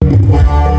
อ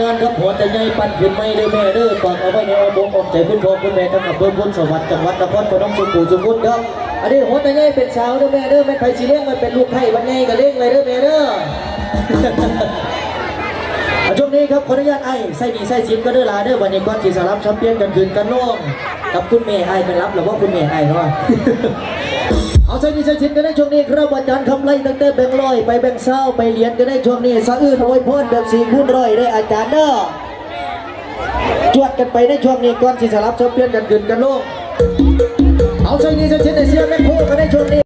งานครับหัวแต่ใหญ่ปั่นขึ้นไม่เด้อแม่เด้อฝากเอาไว้ในอ้อมอกอ้อมใจคุณพ่อคุณแม่ทั้งอำเภอพุนสวัสดิ์จังหวัดนครพนมสุขุมสุขุนครับอันนี้หัวแต่ใหญ่เป็นสาวเด้อแม่เด้อแม่ไผสิเลี้ยงมันเป็นลูกไผ่บันไงก็เลี้ยงไว้เด้อแม่เด้อช่วงนี้ครับขออนุญาตไอ้ไส้หนีไส้ชิมก็เด้อลาเด้อวันนี้ก่อนที่สลับแชมเปี้ยนกันคืนกันน้องกับคุณเมย์ไอ้เป็นรับหรือว่าคุณเมย์ไอ้เนาะ เอาไส้หนีไส้ชิมกันได้ช่วงนี้ครับอาจารย์คำไล่ตั้งแต่แบ่งร้อยไปแบ่งเศร้าไปเรียนกันได้ช่วงนี้สะอื้นโวยพ่นแบบสี่คูณร้อยได้อาจารย์เด้อจวดกันไปในช่วงนี้ก่อนที่สลับแชมเปี้ยนกันขึ้นกันลงเอาไส้หนีไส้ชิมในเสียงแม่พูดกันได้ช่วงนี้